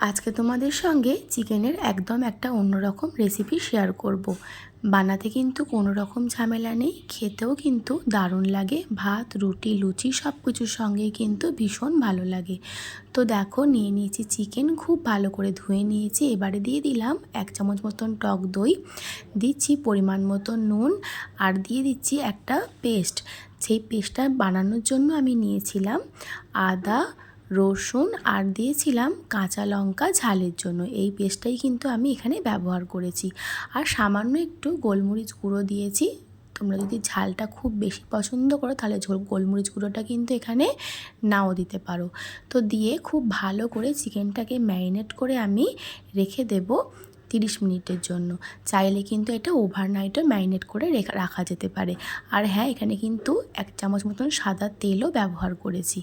আজকে তোমাদের সঙ্গে চিকেনের একদম একটা অন্যরকম রেসিপি শেয়ার করব। বানাতে কিন্তু কোনো রকম ঝামেলা নেই, খেতেও কিন্তু দারুণ লাগে। ভাত, রুটি, লুচি সব কিছুর সঙ্গে কিন্তু ভীষণ ভালো লাগে। তো দেখো, নিয়ে নিয়েছি চিকেন, খুব ভালো করে ধুয়ে নিয়েছি। এবারে দিয়ে দিলাম এক চামচ মতন টক দই, দিচ্ছি পরিমাণ মতো নুন আর দিয়ে দিচ্ছি একটা পেস্ট। সেই পেস্টটা বানানোর জন্য আমি নিয়েছিলাম আদা রসুন আর দিয়েছিলাম কাঁচা লঙ্কা ঝালের জন্য। এই পেস্টটাই কিন্তু আমি এখানে ব্যবহার করেছি। আর সামান্য একটু গোলমরিচ গুঁড়ো দিয়েছি। তোমরা যদি ঝালটা খুব বেশি পছন্দ করো, তাহলে ঝোল গোলমরিচ গুঁড়োটা কিন্তু এখানে নাও দিতে পারো। তো দিয়ে খুব ভালো করে চিকেনটাকে ম্যারিনেট করে আমি রেখে দেবো। তিরিশ মিনিটের জন্য। চাইলে কিন্তু এটা ওভারনাইটও ম্যারিনেট করে রাখা যেতে পারে। আর হ্যাঁ এখানে কিন্তু এক চামচ মতন সাদা তেলও ব্যবহার করেছি।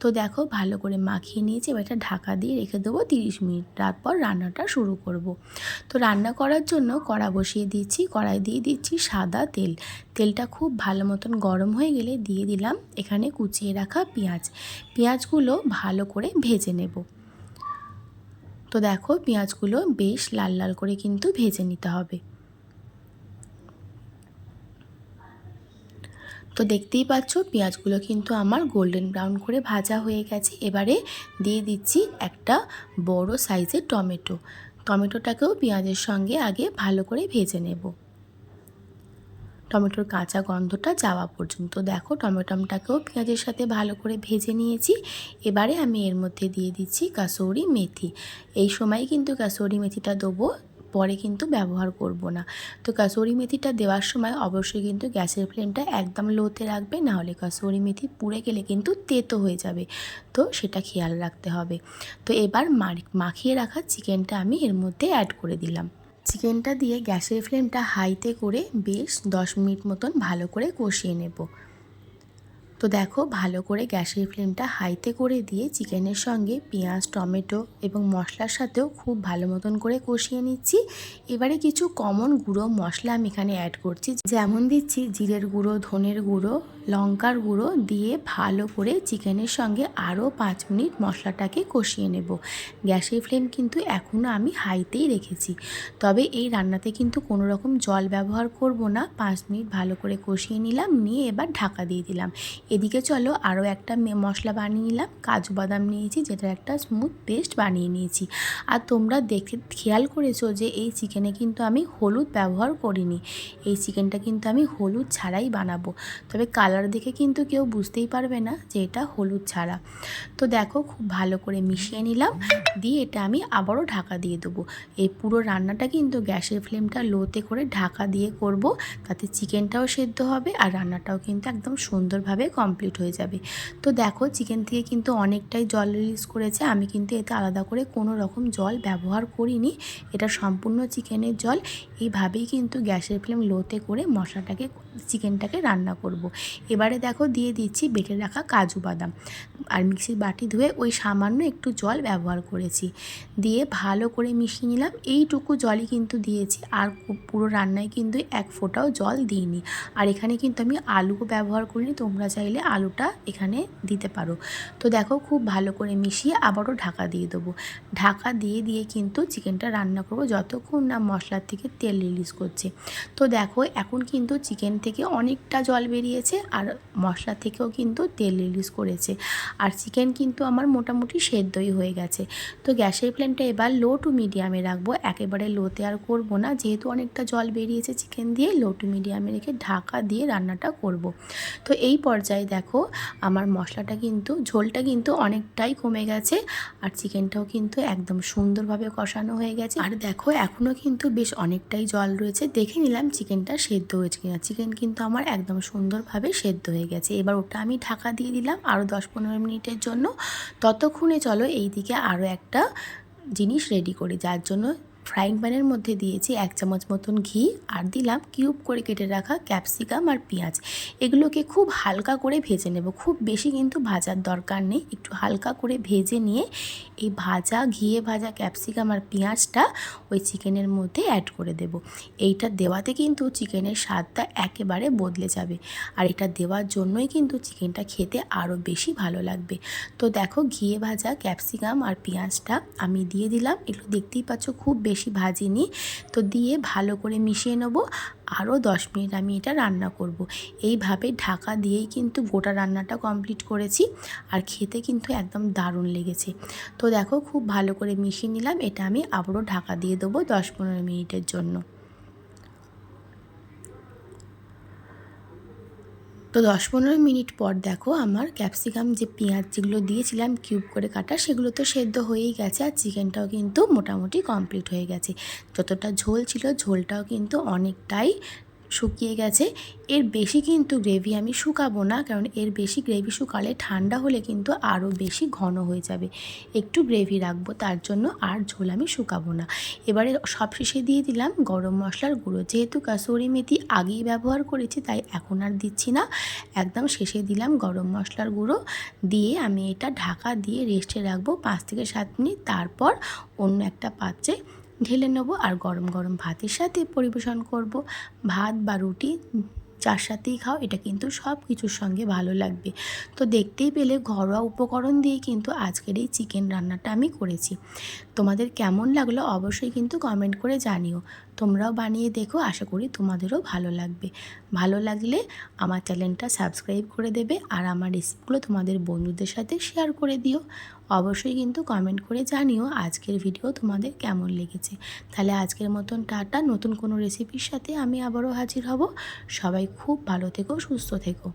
তো দেখো, ভালো করে মাখিয়ে নিয়েছি। এবার এটা ঢাকা দিয়ে রেখে দেবো তিরিশ মিনিট। তারপর রান্নাটা শুরু করব। তো রান্না করার জন্য কড়া বসিয়ে দিচ্ছি কড়াই দিয়ে দিচ্ছি সাদা তেল। তেলটা খুব ভালো মতন গরম হয়ে গেলে দিয়ে দিলাম এখানে কুচিয়ে রাখা পেঁয়াজ। পেঁয়াজগুলো ভালো করে ভেজে নেব। তো দেখো পেঁয়াজগুলো বেশ লাল লাল করে কিন্তু ভেজে নিতে হবে। তো দেখতেই পাচ্ছ পেঁয়াজগুলো কিন্তু আমার গোল্ডেন ব্রাউন করে ভাজা হয়ে গেছে। এবারে দিয়ে দিচ্ছি একটা বড় সাইজের টমেটো। টমেটোটাকেও পেঁয়াজের সঙ্গে আগে ভালো করে ভেজে নেব। টমেটোর কাঁচা গন্ধটা যাওয়া পর্যন্ত। দেখো টমেটোটাকেও পেঁয়াজের সাথে ভালো করে ভেজে নিয়েছি। এবারে আমি এর মধ্যে দিয়ে দিচ্ছি কাসৌরি মেথি। এই সময় কিন্তু কাসৌরি মেথিটা দেবো, পরে কিন্তু ব্যবহার করব না। তো কাসৌরি মেথিটা দেওয়ার সময় অবশ্যই কিন্তু গ্যাসের ফ্লেমটা একদম লোতে রাখবে, নাহলে কাসৌরি মেথি পুড়ে গেলে কিন্তু তেতো হয়ে যাবে। তো সেটা খেয়াল রাখতে হবে। তো এবার মাখিয়ে রাখা চিকেনটা আমি এর মধ্যে অ্যাড করে দিলাম। চিকেনটা দিয়ে গ্যাসের ফ্লেমটা হাইতে করে বেশ দশ মিনিট মতন ভালো করে কষিয়ে নেব। তো দেখো ভালো করে গ্যাসের ফ্লেমটা হাইতে করে দিয়ে চিকেনের সঙ্গে পেঁয়াজ, টমেটো এবং মশলার সাথেও খুব ভালো মতন করে কষিয়ে নিচ্ছি। এবারে কিছু কমন গুঁড়ো মশলা আমি এখানে অ্যাড করছি। যেমন দিচ্ছি জিরের গুঁড়ো, ধনের গুঁড়ো লঙ্কার গুঁড়ো দিয়ে ভালো করে চিকেনের সঙ্গে আরও পাঁচ মিনিট মশলাটাকে কষিয়ে নেব। গ্যাসের ফ্লেম কিন্তু এখনও আমি হাইতেই রেখেছি। তবে এই রান্নাতে কিন্তু কোনো রকম জল ব্যবহার করব না। পাঁচ মিনিট ভালো করে কষিয়ে নিলাম, নিয়ে এবার ঢাকা দিয়ে দিলাম। এদিকে চলো, আরও একটা মশলা বানিয়ে নিলাম। কাজু বাদাম নিয়েছি যেটা একটা স্মুথ পেস্ট বানিয়ে নিয়েছি। আর তোমরা দেখে খেয়াল করেছ যে এই চিকেনে কিন্তু আমি হলুদ ব্যবহার করিনি। এই চিকেনটা কিন্তু আমি হলুদ ছাড়াই বানাবো। তবে কালার দেখে কিন্তু কেউ বুঝতেই পারবে না যে এটা হলুদ ছাড়া। তো দেখো খুব ভালো করে মিশিয়ে নিলাম, দিয়ে এটা আমি আবারও ঢাকা দিয়ে দেবো। এই পুরো রান্নাটা কিন্তু গ্যাসের ফ্লেমটা লোতে করে ঢাকা দিয়ে করব, তাতে চিকেনটাও সেদ্ধ হবে আর রান্নাটাও কিন্তু একদম সুন্দরভাবে কমপ্লিট হয়ে যাবে। তো দেখো চিকেন থেকে কিন্তু অনেকটাই জল রিলিজ করেছে, আমি কিন্তু এতে আলাদা করে কোনো রকম জল ব্যবহার করিনি, এটা সম্পূর্ণ চিকেনের জল। এইভাবেই কিন্তু গ্যাসের ফ্লেম লোতে করে মশলাটাকে, চিকেনটাকে রান্না করব। এবারে দেখো দিয়ে দিচ্ছি বেটে রাখা কাজু বাদাম আর মিক্সির বাটি ধুয়ে ওই সামান্য একটু জল ব্যবহার করেছি। দিয়ে ভালো করে মিশিয়ে নিলাম। এইটুকু জলই কিন্তু দিয়েছি। আর পুরো রান্নায় কিন্তু এক ফোঁটাও জল দিইনি। আর এখানে কিন্তু আমি আলুও ব্যবহার করিনি। তোমরা চাইলে আলুটা এখানে দিতে পারো। তো দেখো খুব ভালো করে মিশিয়ে আবারও ঢাকা দিয়ে দেবো। ঢাকা দিয়ে দিয়ে কিন্তু চিকেনটা রান্না করব যতক্ষণ না মশলার থেকে তেল রিলিজ করছে। তো দেখো এখন কিন্তু চিকেন থেকে অনেকটা জল বেরিয়েছে। আর মশলা থেকেও কিন্তু তেল রিলিজ করেছে। আর চিকেন কিন্তু আমার মোটামুটি সেদ্ধই হয়ে গেছে। তো গ্যাসের ফ্লেমটা এবার লো টু মিডিয়ামে রাখব। একেবারে লোতে আর করব না। যেহেতু অনেকটা জল বেরিয়েছে চিকেন দিয়ে লো টু মিডিয়ামে রেখে ঢাকা দিয়ে রান্নাটা করব। তো এই পর্যায়ে দেখো, আমার মশলাটা কিন্তু, ঝোলটা কিন্তু অনেকটাই কমে গেছে। আর চিকেনটাও কিন্তু একদম সুন্দরভাবে কষানো হয়ে গেছে। আর দেখো এখনও কিন্তু বেশ অনেকটাই জল রয়েছে। দেখে নিলাম চিকেনটা সেদ্ধ হয়েছে কিনা। চিকেন কিন্তু আমার একদম সুন্দরভাবে সেদ্ধ হয়ে গেছে। এবার ওটা আমি ঢাকা দিয়ে দিলাম আরও দশ পনেরো মিনিটের জন্য। ততক্ষণে চলো এই দিকে আরও একটা জিনিস রেডি করি, যার জন্য ফ্রাইং প্যানের মধ্যে দিয়েছি এক চামচ মতন ঘি আর দিলাম কিউব করে কেটে রাখা ক্যাপসিকাম আর পেঁয়াজ। এগুলোকে খুব হালকা করে ভেজে নেব। খুব বেশি কিন্তু ভাজার দরকার নেই। একটু হালকা করে ভেজে নিয়ে এই ভাজা, ঘিয়ে ভাজা ক্যাপসিকাম আর পেঁয়াজটা ওই চিকেনের মধ্যে অ্যাড করে দেব। এইটা দেওয়াতে কিন্তু চিকেনের স্বাদটা একেবারে বদলে যাবে। আর এটা দেওয়ার জন্যই কিন্তু চিকেনটা খেতে আরও বেশি ভালো লাগবে। তো দেখো, ঘিয়ে ভাজা, ক্যাপসিকাম আর পেঁয়াজটা আমি দিয়ে দিলাম। এগুলো দেখতেই পাচ্ছ খুব বেশি ভাজিনি তো দিয়ে ভালো করে মিশিয়ে নেব। আরও দশ মিনিট আমি এটা রান্না করব। এইভাবে ঢাকা দিয়েই কিন্তু গোটা রান্নাটা কমপ্লিট করেছি। আর খেতে কিন্তু একদম দারুণ লেগেছে। তো দেখো, খুব ভালো করে মিশিয়ে নিলাম। এটা আমি আবারও ঢাকা দিয়ে দেবো দশ পনেরো মিনিটের জন্য। তো দশ পনেরো মিনিট পর দেখো আমার ক্যাপসিকাম যে পেঁয়াজ যেগুলো দিয়েছিলাম কিউব করে কাটা, সেগুলো তো সেদ্ধ হয়েই গেছে আর চিকেনটাও কিন্তু মোটামুটি কমপ্লিট হয়ে গেছে। যতটা ঝোল ছিল ঝোলটাও কিন্তু অনেকটাই শুকিয়ে গেছে। এর বেশি কিন্তু গ্রেভি আমি শুকাবো না, কারণ এর বেশি গ্রেভি শুকালে ঠান্ডা হলে কিন্তু আরও বেশি ঘন হয়ে যাবে। একটু গ্রেভি রাখব, তার জন্য আর ঝোল আমি শুকাবো না। এবারে সব শেষে দিয়ে দিলাম গরম মশলার গুঁড়ো। যেহেতু কাসুরি মেথি আগেই ব্যবহার করেছি, তাই এখন আর দিচ্ছি না। একদম শেষে দিলাম গরম মশলার গুঁড়ো। দিয়ে আমি এটা ঢাকা দিয়ে রেস্টে রাখব পাঁচ থেকে সাত মিনিট। তারপর অন্য একটা পাত্রে ঢেলে নেব আর গরম গরম ভাতের সাথে পরিবেশন করব। ভাত বা রুটি যার সাথেই খাও, এটা কিন্তু সব কিছুর সঙ্গে ভালো লাগবে। তো দেখতেই পেলে ঘরোয়া উপকরণ দিয়ে কিন্তু আজকের এই চিকেন রান্নাটা আমি করেছি। তোমাদের কেমন লাগল অবশ্যই কিন্তু কমেন্ট করে জানিও। তোমরাও বানিয়ে দেখো, আশা করি তোমাদেরও ভালো লাগবে। ভালো লাগলে আমার চ্যানেলটা সাবস্ক্রাইব করে দেবে আর আমার রেসিপিগুলো তোমাদের বন্ধুদের সাথে শেয়ার করে দিও। অবশ্যই কিন্তু কমেন্ট করে জানিও আজকের ভিডিও তোমাদের কেমন লেগেছে। তাহলে আজকের মতন টাটা। নতুন কোনো রেসিপির সাথে আমি আবারও হাজির হব। সবাই খুব ভালো থেকো সুস্থ থেকো।